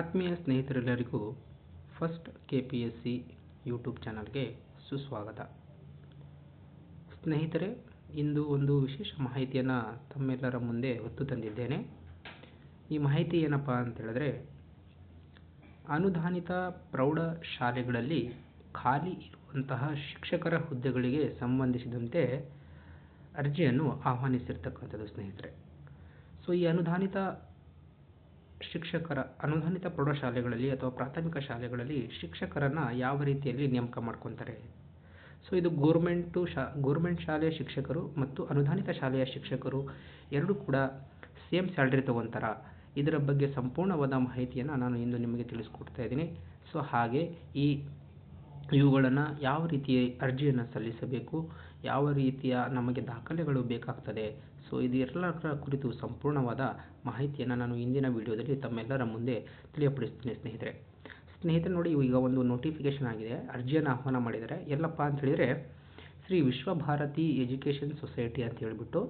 ಆತ್ಮೀಯ ಸ್ನೇಹಿತರೆಲ್ಲರಿಗೂ first K P S C YouTube ಚಾನಲ್ಗೆ ಸುಸ್ವಾಗತ. ಸ್ನೇಹಿತರೆ, ಇಂದು ಒಂದು ವಿಶೇಷ ಮಾಹಿತಿಯನ್ನು ತಮ್ಮೆಲ್ಲರ ಮುಂದೆ ಹೊತ್ತು ತಂದಿದ್ದೇನೆ. ಈ ಮಾಹಿತಿ ಏನಪ್ಪ ಅಂತ ಹೇಳಿದ್ರೆ, ಅನುದಾನಿತ ಪ್ರೌಢಶಾಲೆಗಳಲ್ಲಿ ಖಾಲಿ ಇರುವಂತಹ ಶಿಕ್ಷಕರ ಹುದ್ದೆಗಳಿಗೆ ಸಂಬಂಧಿಸಿದಂತೆ ಅರ್ಜಿಯನ್ನು ಆಹ್ವಾನಿಸಿರ್ತಕ್ಕಂಥದ್ದು ಸ್ನೇಹಿತರೆ. ಸೊ ಈ ಅನುದಾನಿತ ಶಿಕ್ಷಕರ ಅನುದಾನಿತ ಪ್ರೌಢಶಾಲೆಗಳಲ್ಲಿ ಅಥವಾ ಪ್ರಾಥಮಿಕ ಶಾಲೆಗಳಲ್ಲಿ ಶಿಕ್ಷಕರನ್ನು ಯಾವ ರೀತಿಯಲ್ಲಿ ನೇಮಕ ಮಾಡ್ಕೊತಾರೆ? ಸೊ ಇದು ಗೋರ್ಮೆಂಟು ಶಾ ಗೋರ್ಮೆಂಟ್ ಶಾಲೆಯ ಶಿಕ್ಷಕರು ಮತ್ತು ಅನುದಾನಿತ ಶಾಲೆಯ ಶಿಕ್ಷಕರು ಎರಡೂ ಕೂಡ ಸೇಮ್ ಸ್ಯಾಲ್ರಿ ತಗೊಂತಾರ. ಇದರ ಬಗ್ಗೆ ಸಂಪೂರ್ಣವಾದ ಮಾಹಿತಿಯನ್ನು ನಾನು ಇಂದು ನಿಮಗೆ ತಿಳಿಸ್ಕೊಡ್ತಾ ಇದ್ದೀನಿ. ಸೊ ಹಾಗೆ ಈ ಇವುಗಳನ್ನು ಯಾವ ರೀತಿಯ ಅರ್ಜಿಯನ್ನು ಸಲ್ಲಿಸಬೇಕು, ಯಾವ ರೀತಿಯ ನಮಗೆ ದಾಖಲೆಗಳು ಬೇಕಾಗ್ತದೆ ಸೊ ಇದೆಲ್ಲದರ ಕುರಿತು ಸಂಪೂರ್ಣವಾದ ಮಾಹಿತಿಯನ್ನು ನಾನು ಇಂದಿನ ವಿಡಿಯೋದಲ್ಲಿ ತಮ್ಮೆಲ್ಲರ ಮುಂದೆ ತಿಳಿಯಪಡಿಸ್ತೀನಿ ಸ್ನೇಹಿತರೆ. ಸ್ನೇಹಿತರೆ ನೋಡಿ ಈಗ ಒಂದು ನೋಟಿಫಿಕೇಶನ್ ಆಗಿದೆ. ಅರ್ಜಿಯನ್ನು ಆಹ್ವಾನ ಮಾಡಿದ್ದಾರೆ. ಎಲ್ಲಪ್ಪ ಅಂತ ಹೇಳಿದರೆ, ಶ್ರೀ ವಿಶ್ವಭಾರತಿ ಎಜುಕೇಷನ್ ಸೊಸೈಟಿ ಅಂತ ಹೇಳಿಬಿಟ್ಟು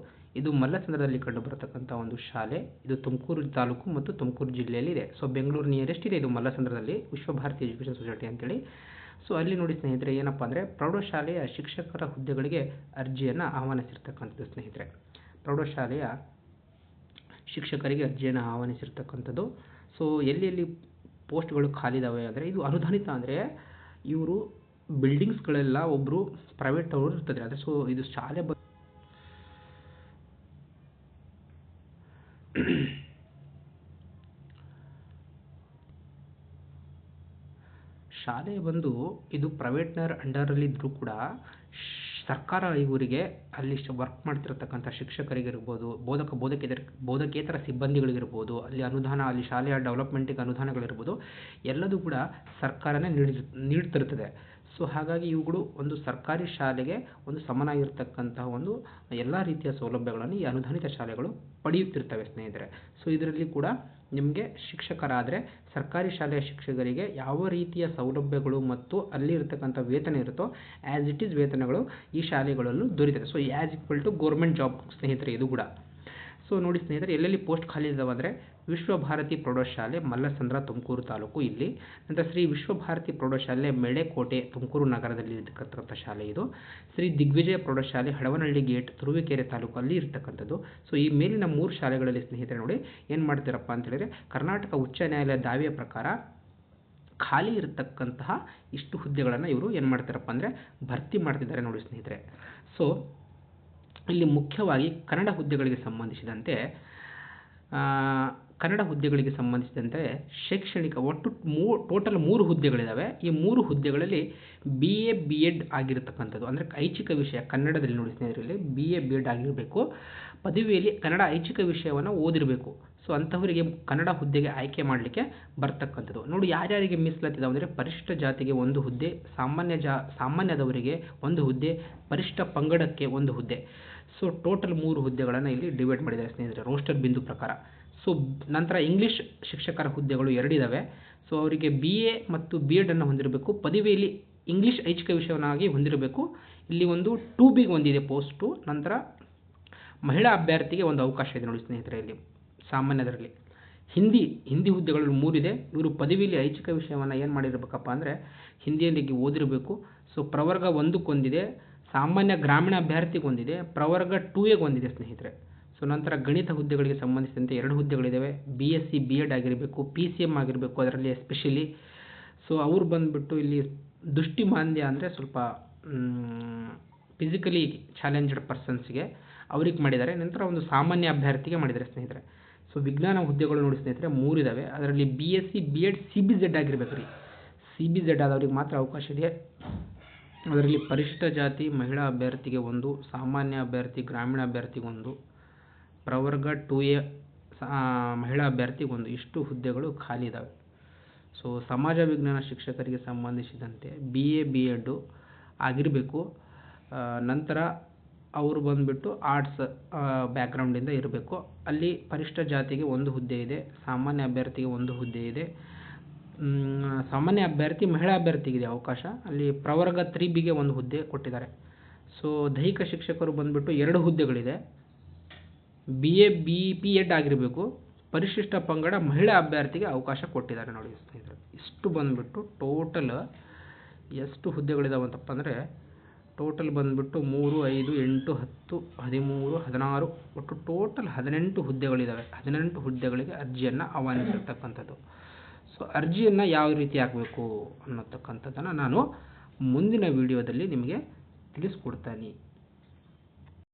ಇದು ಮಲ್ಲಸಂದ್ರದಲ್ಲಿ ಕಂಡು ಬರತಕ್ಕಂಥ ಒಂದು ಶಾಲೆ. ಇದು ತುಮಕೂರು ತಾಲೂಕು ಮತ್ತು ತುಮಕೂರು ಜಿಲ್ಲೆಯಲ್ಲಿ ಇದೆ. ಸೊ ಬೆಂಗಳೂರು ನಿಯರೆಸ್ಟ್ ಇದೆ ಇದು ಮಲ್ಲಸಂದ್ರದಲ್ಲಿ ವಿಶ್ವಭಾರತಿ ಎಜುಕೇಷನ್ ಸೊಸೈಟಿ ಅಂತೇಳಿ ಸೊ ಅಲ್ಲಿ ನೋಡಿ ಸ್ನೇಹಿತರೆ ಏನಪ್ಪ ಅಂದರೆ ಪ್ರೌಢಶಾಲೆಯ ಶಿಕ್ಷಕರ ಹುದ್ದೆಗಳಿಗೆ ಅರ್ಜಿಯನ್ನು ಆಹ್ವಾನಿಸಿರ್ತಕ್ಕಂಥದ್ದು ಸ್ನೇಹಿತರೆ. ಪ್ರೌಢಶಾಲೆಯ ಶಿಕ್ಷಕರಿಗೆ ಅರ್ಜಿಯನ್ನು ಆಹ್ವಾನಿಸಿರ್ತಕ್ಕಂಥದ್ದು. ಸೊ ಎಲ್ಲಿ ಎಲ್ಲಿ ಪೋಸ್ಟ್ಗಳು ಖಾಲಿ ಇದಾವೆ ಅಂದರೆ ಇದು ಅನುದಾನಿತ ಅಂದರೆ ಇವರು ಬಿಲ್ಡಿಂಗ್ಸ್ಗಳೆಲ್ಲ ಒಬ್ಬರು ಪ್ರೈವೇಟ್ ಅವರು ಇರ್ತದೆ. ಅದೇ ಸೊ ಇದು ಶಾಲೆ ಬ ಶಾಲೆ ಬಂದು ಇದು ಪ್ರೈವೇಟ್ನರ್ ಅಂಡರಲ್ಲಿ ಇದ್ದರೂ ಕೂಡ ಸರ್ಕಾರ ಇವರಿಗೆ ಅಲ್ಲಿ ವರ್ಕ್ ಮಾಡ್ತಿರತಕ್ಕಂಥ ಶಿಕ್ಷಕರಿಗಿರ್ಬೋದು, ಬೋಧಕ, ಬೋಧಕೇತರ ಬೋಧಕೇತರ ಸಿಬ್ಬಂದಿಗಳಿಗಿರ್ಬೋದು, ಅಲ್ಲಿ ಅನುದಾನ, ಅಲ್ಲಿ ಶಾಲೆಯ ಡೆವಲಪ್ಮೆಂಟಿಗೆ ಅನುದಾನಗಳಿರ್ಬೋದು, ಎಲ್ಲದೂ ಕೂಡ ಸರ್ಕಾರನೇ ನೀಡಿ ನೀಡ್ತಿರ್ತದೆ ಸೊ ಹಾಗಾಗಿ ಇವುಗಳು ಒಂದು ಸರ್ಕಾರಿ ಶಾಲೆಗೆ ಒಂದು ಸಮನಾಗಿರ್ತಕ್ಕಂತಹ ಒಂದು ಎಲ್ಲ ರೀತಿಯ ಸೌಲಭ್ಯಗಳನ್ನು ಈ ಅನುದಾನಿತ ಶಾಲೆಗಳು ಪಡೆಯುತ್ತಿರ್ತವೆ ಸ್ನೇಹಿತರೆ. ಸೊ ಇದರಲ್ಲಿ ಕೂಡ ನಿಮಗೆ ಶಿಕ್ಷಕರಾದರೆ ಸರ್ಕಾರಿ ಶಾಲೆಯ ಶಿಕ್ಷಕರಿಗೆ ಯಾವ ರೀತಿಯ ಸೌಲಭ್ಯಗಳು ಮತ್ತು ಅಲ್ಲಿ ಇರತಕ್ಕಂಥ ವೇತನ ಇರುತ್ತೋ ಆ್ಯಸ್ ಇಟ್ ಈಸ್ ವೇತನಗಳು ಈ ಶಾಲೆಗಳಲ್ಲೂ ದೊರೀತದೆ. So as equal to government job ಸ್ನೇಹಿತರೆ, ಇದು ಕೂಡ. ಸೊ ನೋಡಿ ಸ್ನೇಹಿತರೆ, ಎಲ್ಲೆಲ್ಲಿ ಪೋಸ್ಟ್ ಖಾಲಿ ಇದಾವೆ ಅಂದರೆ ವಿಶ್ವಭಾರತಿ ಪ್ರೌಢಶಾಲೆ ಮಲ್ಲಸಂದ್ರ ತುಮಕೂರು ತಾಲೂಕು ಇಲ್ಲಿ. ನಂತರ ಶ್ರೀ ವಿಶ್ವಭಾರತಿ ಪ್ರೌಢಶಾಲೆ ಮೆಳೆಕೋಟೆ ತುಮಕೂರು ನಗರದಲ್ಲಿ ಇರತಕ್ಕಂಥ ಶಾಲೆ ಇದು. ಶ್ರೀ ದಿಗ್ವಿಜಯ ಪ್ರೌಢಶಾಲೆ ಹಡವನಹಳ್ಳಿ ಗೇಟ್ ತುರುವೇಕೆರೆ ತಾಲೂಕು ಅಲ್ಲಿ ಇರತಕ್ಕಂಥದ್ದು. ಸೊ ಈ ಮೇಲಿನ ಮೂರು ಶಾಲೆಗಳಲ್ಲಿ ಸ್ನೇಹಿತರೆ ನೋಡಿ ಏನು ಮಾಡ್ತೀರಪ್ಪ ಅಂತ ಹೇಳಿದ್ರೆ ಕರ್ನಾಟಕ ಉಚ್ಚ ನ್ಯಾಯಾಲಯ ದಾವೆಯ ಪ್ರಕಾರ ಖಾಲಿ ಇರತಕ್ಕಂತಹ ಇಷ್ಟು ಹುದ್ದೆಗಳನ್ನು ಇವರು ಏನು ಮಾಡ್ತಾರಪ್ಪ ಅಂದರೆ ಭರ್ತಿ ಮಾಡ್ತಿದ್ದಾರೆ ನೋಡಿ ಸ್ನೇಹಿತರೆ. ಸೊ ಇಲ್ಲಿ ಮುಖ್ಯವಾಗಿ ಕನ್ನಡ ಹುದ್ದೆಗಳಿಗೆ ಸಂಬಂಧಿಸಿದಂತೆ ಕನ್ನಡ ಹುದ್ದೆಗಳಿಗೆ ಸಂಬಂಧಿಸಿದಂತೆ ಶೈಕ್ಷಣಿಕ ಒಟ್ಟು ಮೂ, ಟೋಟಲ್ ಮೂರು ಹುದ್ದೆಗಳಿದ್ದಾವೆ ಈ ಮೂರು ಹುದ್ದೆಗಳಲ್ಲಿ ಬಿ ಎ ಬಿ ಎಡ್ ಆಗಿರತಕ್ಕಂಥದ್ದು. ಅಂದರೆ ಐಚ್ಛಿಕ ವಿಷಯ ಕನ್ನಡದಲ್ಲಿ ನೋಡಿ ಸ್ನೇಹಿತರಲ್ಲಿ ಬಿ ಎ ಬಿ ಎಡ್ ಆಗಿರಬೇಕು. ಪದವಿಯಲ್ಲಿ ಕನ್ನಡ ಐಚ್ಛಿಕ ವಿಷಯವನ್ನು ಓದಿರಬೇಕು. ಸೊ ಅಂಥವರಿಗೆ ಕನ್ನಡ ಹುದ್ದೆಗೆ ಆಯ್ಕೆ ಮಾಡಲಿಕ್ಕೆ ಬರ್ತಕ್ಕಂಥದ್ದು. ನೋಡಿ ಯಾರ್ಯಾರಿಗೆ ಮೀಸಲಾತಿದಾವೆ ಅಂದರೆ ಪರಿಶಿಷ್ಟ ಜಾತಿಗೆ ಒಂದು ಹುದ್ದೆ, ಸಾಮಾನ್ಯ ಜಾ, ಸಾಮಾನ್ಯದವರಿಗೆ ಒಂದು ಹುದ್ದೆ ಪರಿಶಿಷ್ಟ ಪಂಗಡಕ್ಕೆ ಒಂದು ಹುದ್ದೆ. ಸೊ ಟೋಟಲ್ ಮೂರು ಹುದ್ದೆಗಳನ್ನು ಇಲ್ಲಿ ಡಿವೈಡ್ ಮಾಡಿದ್ದಾರೆ ಸ್ನೇಹಿತರೆ ರೋಸ್ಟರ್ ಬಿಂದು ಪ್ರಕಾರ. ಸೊ ನಂತರ ಇಂಗ್ಲೀಷ್ ಶಿಕ್ಷಕರ ಹುದ್ದೆಗಳು ಎರಡಿದ್ದಾವೆ ಸೊ ಅವರಿಗೆ ಬಿ ಎ ಮತ್ತು ಬಿ ಎಡನ್ನು ಹೊಂದಿರಬೇಕು. ಪದವಿಯಲ್ಲಿ ಇಂಗ್ಲೀಷ್ ಐಚ್ಛಿಕ ವಿಷಯವನ್ನಾಗಿ ಹೊಂದಿರಬೇಕು. ಇಲ್ಲಿ ಒಂದು ಟೂ ಬಿಗೆ ಒಂದಿದೆ ಪೋಸ್ಟು ನಂತರ ಮಹಿಳಾ ಅಭ್ಯರ್ಥಿಗೆ ಒಂದು ಅವಕಾಶ ಇದೆ ನೋಡಿ ಸ್ನೇಹಿತರೆ ಇಲ್ಲಿ, ಸಾಮಾನ್ಯದರಲ್ಲಿ. ಹಿಂದಿ ಹಿಂದಿ ಹುದ್ದೆಗಳು ಮೂರಿದೆ. ಇವರು ಪದವಿಯಲ್ಲಿ ಐಚ್ಛಿಕ ವಿಷಯವನ್ನು ಏನು ಮಾಡಿರಬೇಕಪ್ಪ ಅಂದರೆ ಹಿಂದಿಯಲ್ಲಿ ಓದಿರಬೇಕು. ಸೊ ಪ್ರವರ್ಗ ಒಂದಕ್ಕೊಂದಿದೆ. ಸಾಮಾನ್ಯ ಗ್ರಾಮೀಣ ಅಭ್ಯರ್ಥಿಗೆ ಒಂದಿದೆ ಪ್ರವರ್ಗ ಟೂ ಒಂದಿದೆ ಸ್ನೇಹಿತರೆ. ಸೊ ನಂತರ ಗಣಿತ ಹುದ್ದೆಗಳಿಗೆ ಸಂಬಂಧಿಸಿದಂತೆ ಎರಡು ಹುದ್ದೆಗಳಿದ್ದಾವೆ B S C B Ed ಆಗಿರಬೇಕು ಪಿ ಸಿ ಎಂ ಆಗಿರಬೇಕು ಅದರಲ್ಲಿ ಎಸ್ಪೆಷಲಿ ಸೊ ಅವ್ರು ಬಂದುಬಿಟ್ಟು ಇಲ್ಲಿ ದೃಷ್ಟಿಮಾಂದ್ಯ ಅಂದರೆ ಸ್ವಲ್ಪ ಫಿಸಿಕಲಿ ಚಾಲೆಂಜ್ಡ್ ಪರ್ಸನ್ಸ್ಗೆ ಅವ್ರಿಗೆ ಮಾಡಿದ್ದಾರೆ. ನಂತರ ಒಂದು ಸಾಮಾನ್ಯ ಅಭ್ಯರ್ಥಿಗೆ ಮಾಡಿದ್ದಾರೆ ಸ್ನೇಹಿತರೆ. ಸೊ ವಿಜ್ಞಾನ ಹುದ್ದೆಗಳು ನೋಡಿ ಸ್ನೇಹಿತರೆ ಮೂರಿದ್ದಾವೆ ಅದರಲ್ಲಿ B S C B Ed C B Z ಆಗಿರಬೇಕು ರೀ. ಸಿ ಬಿ ಝೆಡ್ ಆದವ್ರಿಗೆ ಮಾತ್ರ ಅವಕಾಶ ಇದೆ. ಅದರಲ್ಲಿ ಪರಿಶಿಷ್ಟ ಜಾತಿ ಮಹಿಳಾ ಅಭ್ಯರ್ಥಿಗೆ ಒಂದು, ಸಾಮಾನ್ಯ ಅಭ್ಯರ್ಥಿ, ಗ್ರಾಮೀಣ ಅಭ್ಯರ್ಥಿಗೆ ಒಂದು. ಪ್ರವರ್ಗ ಟು ಎ ಮಹಿಳಾ ಅಭ್ಯರ್ಥಿಗೆ ಒಂದು ಇಷ್ಟು ಹುದ್ದೆಗಳು ಖಾಲಿ ಇದ್ದಾವೆ ಸೊ ಸಮಾಜ ವಿಜ್ಞಾನ ಶಿಕ್ಷಕರಿಗೆ ಸಂಬಂಧಿಸಿದಂತೆ ಬಿ ಎ ಬಿ ಎಡ್ಡು ಆಗಿರಬೇಕು. ನಂತರ ಅವರು ಬಂದುಬಿಟ್ಟು ಆರ್ಟ್ಸ್ ಬ್ಯಾಕ್ಗ್ರೌಂಡಿಂದ ಇರಬೇಕು. ಅಲ್ಲಿ ಪರಿಷ್ಠ ಜಾತಿಗೆ ಒಂದು ಹುದ್ದೆ ಇದೆ, ಸಾಮಾನ್ಯ ಅಭ್ಯರ್ಥಿಗೆ ಒಂದು ಹುದ್ದೆ ಇದೆ. ಸಾಮಾನ್ಯ ಅಭ್ಯರ್ಥಿ, ಮಹಿಳಾ ಅಭ್ಯರ್ಥಿಗಿದೆ ಅವಕಾಶ. ಅಲ್ಲಿ ಪ್ರವರ್ಗ ತ್ರೀ ಬಿಗೆ ಒಂದು ಹುದ್ದೆ ಕೊಟ್ಟಿದ್ದಾರೆ. ಸೊ ದೈಹಿಕ ಶಿಕ್ಷಕರು ಬಂದುಬಿಟ್ಟು ಎರಡು ಹುದ್ದೆಗಳಿದೆ. B A B P Ed ಆಗಿರಬೇಕು. ಪರಿಶಿಷ್ಟ ಪಂಗಡ ಮಹಿಳಾ ಅಭ್ಯರ್ಥಿಗೆ ಅವಕಾಶ ಕೊಟ್ಟಿದ್ದಾರೆ ನೋಡಿ. ಸ್ನೇಹಿತರೆ ಇಷ್ಟು ಬಂದುಬಿಟ್ಟು ಟೋಟಲ್ ಎಷ್ಟು ಹುದ್ದೆಗಳಿದಾವಂತಪ್ಪ ಅಂದರೆ ಟೋಟಲ್ ಬಂದುಬಿಟ್ಟು ಮೂರು, ಐದು, ಎಂಟು, ಹತ್ತು, ಹದಿಮೂರು, ಹದಿನಾರು, ಒಟ್ಟು ಟೋಟಲ್ ಹದಿನೆಂಟು ಹುದ್ದೆಗಳಿದ್ದಾವೆ ಹದಿನೆಂಟು ಹುದ್ದೆಗಳಿಗೆ ಅರ್ಜಿಯನ್ನು ಆಹ್ವಾನಿಸಿರ್ತಕ್ಕಂಥದ್ದು. ಸೊ ಅರ್ಜಿಯನ್ನು ಯಾವ ರೀತಿ ಹಾಕಬೇಕು ಅನ್ನತಕ್ಕಂಥದ್ದನ್ನು ನಾನು ಮುಂದಿನ ವಿಡಿಯೋದಲ್ಲಿ ನಿಮಗೆ ತಿಳಿಸ್ಕೊಡ್ತಾನೆ.